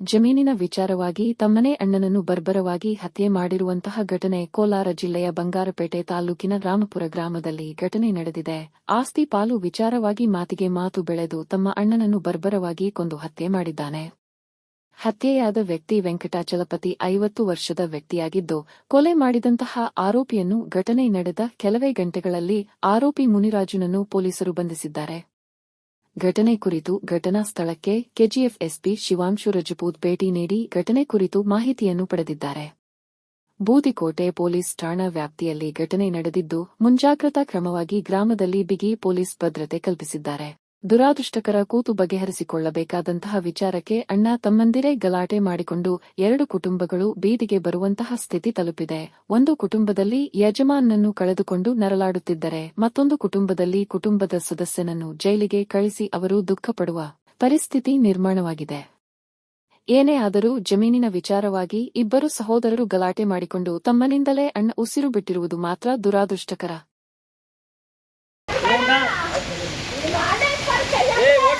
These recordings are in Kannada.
ಜಮೀನಿನ ವಿಚಾರವಾಗಿ ತಮ್ಮನೇ ಅಣ್ಣನನ್ನು ಬರ್ಬರವಾಗಿ ಹತ್ಯೆ ಮಾಡಿರುವಂತಹ ಘಟನೆ ಕೋಲಾರ ಜಿಲ್ಲೆಯ ಬಂಗಾರಪೇಟೆ ತಾಲೂಕಿನ ರಾಮಪುರ ಗ್ರಾಮದಲ್ಲಿ ಘಟನೆ ನಡೆದಿದೆ. ಆಸ್ತಿ ಪಾಲು ವಿಚಾರವಾಗಿ ಮಾತಿಗೆ ಮಾತು ಬೆಳೆದು ತಮ್ಮ ಅಣ್ಣನನ್ನು ಬರ್ಬರವಾಗಿ ಕೊಂದು ಹತ್ಯೆ ಮಾಡಿದ್ದಾನೆ. ಹತ್ಯೆಯಾದ ವ್ಯಕ್ತಿ ವೆಂಕಟಾಚಲಪತಿ ಐವತ್ತು ವರ್ಷದ ವ್ಯಕ್ತಿಯಾಗಿದ್ದು, ಕೊಲೆ ಮಾಡಿದಂತಹ ಆರೋಪಿಯನ್ನು ಘಟನೆ ನಡೆದ ಕೆಲವೇ ಗಂಟೆಗಳಲ್ಲಿ ಆರೋಪಿ ಮುನಿರಾಜುನನ್ನು ಪೊಲೀಸರು ಬಂಧಿಸಿದ್ದಾರೆ. ಘಟನೆ ಕುರಿತು ಘಟನಾ ಸ್ಥಳಕ್ಕೆ ಕೆಜಿಎಫ್ ಎಸ್ಪಿ ಶಿವಾಂಶು ರಜಪೂತ್ ಭೇಟಿ ನೀಡಿ ಘಟನೆ ಕುರಿತು ಮಾಹಿತಿಯನ್ನು ಪಡೆದಿದ್ದಾರೆ. ಬೂದಿಕೋಟೆ ಪೊಲೀಸ್ ಠಾಣಾ ವ್ಯಾಪ್ತಿಯಲ್ಲಿ ಘಟನೆ ನಡೆದಿದ್ದು, ಮುಂಜಾಗ್ರತಾ ಕ್ರಮವಾಗಿ ಗ್ರಾಮದಲ್ಲಿ ಬಿಗಿ ಪೊಲೀಸ್ ಭದ್ರತೆ ಕಲ್ಪಿಸಿದ್ದಾರೆ. ದುರಾದೃಷ್ಟಕರ ಕೂತು ಬಗೆಹರಿಸಿಕೊಳ್ಳಬೇಕಾದಂತಹ ವಿಚಾರಕ್ಕೆ ಅಣ್ಣ ತಮ್ಮಂದಿರೇ ಗಲಾಟೆ ಮಾಡಿಕೊಂಡು ಎರಡು ಕುಟುಂಬಗಳು ಬೀದಿಗೆ ಬರುವಂತಹ ಸ್ಥಿತಿ ತಲುಪಿದೆ. ಒಂದು ಕುಟುಂಬದಲ್ಲಿ ಯಜಮಾನನನ್ನು ಕಳೆದುಕೊಂಡು ನರಳಾಡುತ್ತಿದ್ದರೆ, ಮತ್ತೊಂದು ಕುಟುಂಬದಲ್ಲಿ ಕುಟುಂಬದ ಸದಸ್ಯನನ್ನು ಜೈಲಿಗೆ ಕಳಿಸಿ ಅವರು ದುಃಖಪಡುವ ಪರಿಸ್ಥಿತಿ ನಿರ್ಮಾಣವಾಗಿದೆ. ಏನೇ ಆದರೂ ಜಮೀನಿನ ವಿಚಾರವಾಗಿ ಇಬ್ಬರು ಸಹೋದರರು ಗಲಾಟೆ ಮಾಡಿಕೊಂಡು ತಮ್ಮನಿಂದಲೇ ಅಣ್ಣ ಉಸಿರು ಬಿಟ್ಟಿರುವುದು ಮಾತ್ರ ದುರಾದೃಷ್ಟಕರ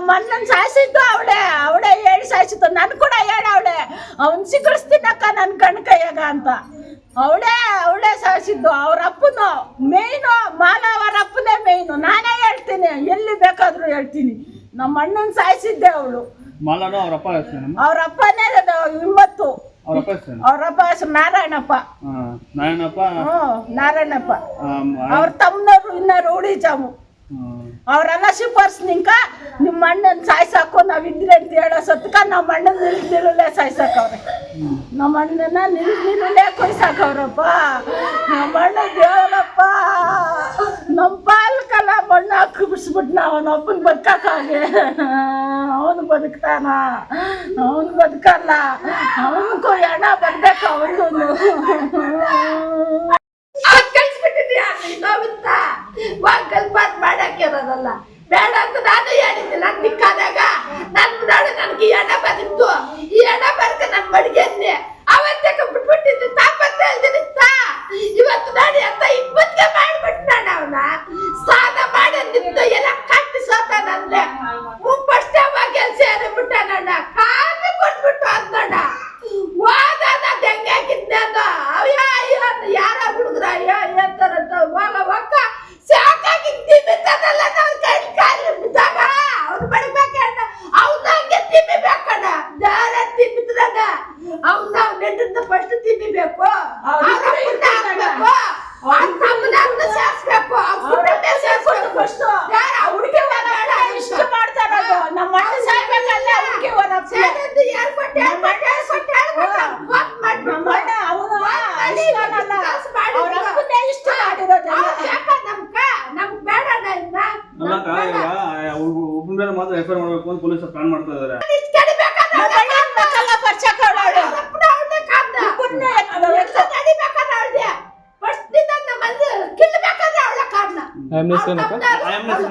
ನಮ್ಮ ಅಣ್ಣನ ಸಾಯಿಸಿದ್ದು ಅವಳೆ ಅವಳೆ ಹೇಳಿ ಸಾಯಿಸಿದ್ದು. ನನ್ ಕೂಡ ಹೇಳ ಅವಳೆ. ಅವನ್ ಸಿಗಡಿಸ್ತೀನಕ್ಕ ನನ್ ಕಣ್ ಕೈಯಾಗ ಅಂತ. ಅವಳೇ ಅವಳೇ ಸಾಯಿಸಿದ್ದು. ಅವ್ರ ಅಪ್ಪನು ಮೇಯ್ನು ಮಾಲ ಅವರ ಅಪ್ಪನೇ ಮೇಯ್ನು ನಾನೇ ಹೇಳ್ತೀನಿ ಎಲ್ಲಿ ಬೇಕಾದ್ರೂ ಹೇಳ್ತೀನಿ. ನಮ್ಮ ಅಣ್ಣನ್ ಸಾಯಿಸಿದ್ದೆ ಅವಳು. ಮಾಲಾನು ಅವ್ರ ಅಪ್ಪ ಹೆಸರೇನಮ್ಮ ಅವ್ರ ಅಪ್ಪನೇ ಇಂಬತ್ತು ಅವ್ರಪ್ಪ ಹೆಸರು ನಾರಾಯಣಪ್ಪ. ನಾರಾಯಣಪ್ಪ? ಹ್ಮ್ ನಾರಾಯಣಪ್ಪ. ಅವ್ರ ತಮ್ಮನವ್ರು ಇನ್ನಾರು ರೂಢಿ ಹ್ಮ್. ಅವ್ರೆಲ್ಲ ಶಿಫಾರ್ಸ್ ನಿಂಕ ನಿಮ್ಮ ಅಣ್ಣನ ಸಾಯ್ಸಾಕು ನಾವ್ ಇದ್ರೆ ಅಂತ ಹೇಳೋ ಸತ್ಕ ನಮ್ಮ ಅಣ್ಣನ ನಿಲ್ ನಿಲ್ಲುಲೆ ಸಾಯ್ಸಾಕವ್ರೆ. ನಮ್ಮ ಅಣ್ಣನ ನಿಲ್ ನಿಲ್ಲುಲೆ ಕೊಯ್ಸಾಕವ್ರಪ್ಪ. ನಮ್ಮ ಅಣ್ಣ ದೇವರಪ್ಪ. ನಮ್ಮ ಪಾಲ್ಕಲ್ಲ ಬಣ್ಣ ಹಾಕಿ ಬಿಡಿಸ್ಬಿಟ್ನ ಅವನ ಒಬ್ಬನ ಬದುಕಾಕಾಗೆ ಅವನು ಬದುಕ್ತಾನ. ಅವನು ಬದುಕಲ್ಲ. ಅವನಿಗೂ ಹಣ ಬರ್ಬೇಕು ಅವನು ಕಳ್ಸ್ಬಿಟ್ಟಿದ್ಯಾ ಮಾಡಾಕಿರೋದಲ್ಲ ಬೇಡ ಅಂತ ನಾನು ಹೇಳಿದ್ದೆ. ನಾನು ನಿಕ್ಕಾದಾಗ ನನ್ ನೋಡು ನನಗೆ ಈ ಹಣ ಬಂದಿತ್ತು ಈ ಹಣ ಬರ್ಕ ನನ್ ಮಡಿಗೆನ್ನೆ ಅವತ್ತೇ ಬಿಟ್ಬಿಟ್ಟಿದ್ದೆ ತಾಪತ್ತ ಹೇಳ್ತೀನಿ ತಾ ಇವತ್ತು ನೋಡಿ ಅಂತ ಇಪ್ಪತ್ತಿಗೆ ಮಾಡ್ಬಿಟ್ಟು ನಾನು ಅವನ ಸ್ನಾನ ಮಾಡಿ ನಿಂತು ಎಲ್ಲ ಕಟ್ಟಿ ಸೋತ ನಂದೆ ಫಸ್ಟ್ ಅವಾಗ ಸೇರಿಬಿಟ್ಟ ನನ್ನ ಕಾಲು ಕೊಟ್ಬಿಟ್ಟು ಅಂದಣ್ಣ ಹೋದ ಹೆಂಗೆ ಹಾಕಿದ್ದೆ ಅದು ಅಯ್ಯೋ ಅಯ್ಯೋ ಯಾರ ಹುಡುಗ್ರ ಅಯ್ಯೋ ಎಂತಾರಂತ ಹೋಗ ಒಕ್ಕ ಸಾಕಾಗಿ ತಿಮ್ಮಿತ್ತದಲ್ಲ ನಾವು ಕೈ ಕಾಲು ಬಿದ್ದಾಗ ಅವ್ನು ಬಡಿಬೇಕಣ್ಣ ಅವ್ನ ಹಂಗೆ ತಿಮ್ಮಿಬೇಕಣ್ಣ ದಾರ ತಿಮ್ಮಿದ್ರಾಗ ಅವ್ನ ನಾವು ನೆಂಟಿಂದ ಫಸ್ಟ್ ತಿಮ್ಮಿಬೇಕು ಅವ್ರ ಅಪ್ಪನ್ನ ಹಾಕ್ಬೇಕು ಅವ್ರ ತಮ್ಮನ ಅವ್ನ ಸೇರ್ಸ್ಬೇಕು ಅವ್ರ ಕುಟುಂಬ ಸೇರ್ಸ್ಬೇಕು ಫಸ್ಟ್ ಯಾರ ಹುಡುಗಿ ಬೇಡ ಇಷ್ಟ ಅಣ್ಣ ಸಾಯ್ಬೇಕಲ್ಲ ಹುಡುಗಿ ಹೊರಪ್ಪ ಯಾರು ಕೊಟ್ಟೆ ಕೊಟ್ಟೆ ಕೊಟ್ಟೆ ವಾಕ್ ಅಣ್ಣ ಅವನು ಇಷ್ಟನಲ್ಲ ಅವ್ರ ಅಪ್ಪನೇ ಇಷ್ಟ ಮಾಡಿರೋದಲ್ಲ. ನಮ್ಕ ನಮ್ಗೆ ಬೇಡ ಈಗ ಒಬ್ಬನ ಮೇಲೆ ಮಾತ್ರ ಎಫ್ ಐ ಮಾಡಬೇಕು ಅಂತ ಪೊಲೀಸರು ಪ್ಲಾನ್ ಮಾಡ್ತಾ ಇದಾರೆ. ಐ ಎಂ ಕೊಡೋ